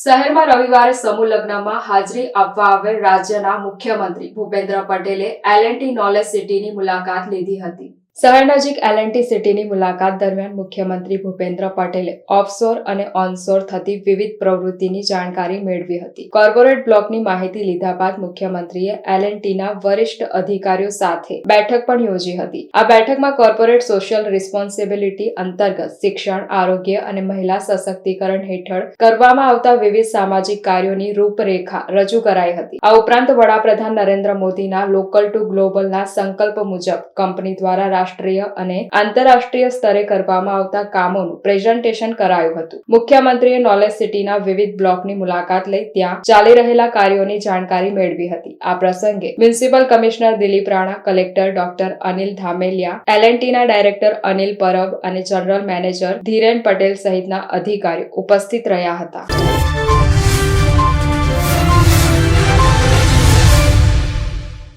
શહેરમાં રવિવારે સમૂહ લગ્નમાં હાજરી આપવા આવેલ રાજ્યના મુખ્યમંત્રી ભૂપેન્દ્ર પટેલે એલએનટી નોલેજ સિટીની મુલાકાત લીધી હતી. શહેર નજીક એલએનટી સિટીની મુલાકાત દરમિયાન મુખ્યમંત્રી ભૂપેન્દ્ર પટેલે ઓફશોર અને ઓનશોર થતી વિવિધ પ્રવૃત્તિની જાણકારી મેળવી હતી. કોર્પોરેટ બ્લોકની માહિતી લીધા બાદ મુખ્યમંત્રીએ એલએનટીના વરિષ્ઠ અધિકારીઓ સાથે બેઠક પણ યોજી હતી. આ બેઠકમાં કોર્પોરેટ સોશિયલ રિસ્પોન્સિબિલિટી અંતર્ગત શિક્ષણ, આરોગ્ય અને મહિલા સશક્તિકરણ હેઠળ કરવામાં આવતા વિવિધ સામાજિક કાર્યોની રૂપરેખા રજૂ કરાઈ હતી. આ ઉપરાંત વડાપ્રધાન નરેન્દ્ર મોદીના લોકલ ટુ ગ્લોબલના સંકલ્પ મુજબ કંપની દ્વારા રાષ્ટ્રીય અને આંતરરાષ્ટ્રીય સ્તરે કરવામાં આવતા કામોનું પ્રેઝન્ટેશન કરાયું હતું. મુખ્યમંત્રીએ નોલેજ સિટીના વિવિધ બ્લોકની મુલાકાત લઈ ત્યાં ચાલી રહેલા કાર્યોની જાણકારી મેળવી હતી. આ પ્રસંગે municipal commissioner Dilip Rana, collector doctor Anil Dhameliya, એલએનટીના director Anil Parab અને જનરલ મેનેજર ધીરેન પટેલ સહિતના અધિકારીઓ ઉપસ્થિત રહ્યા હતા.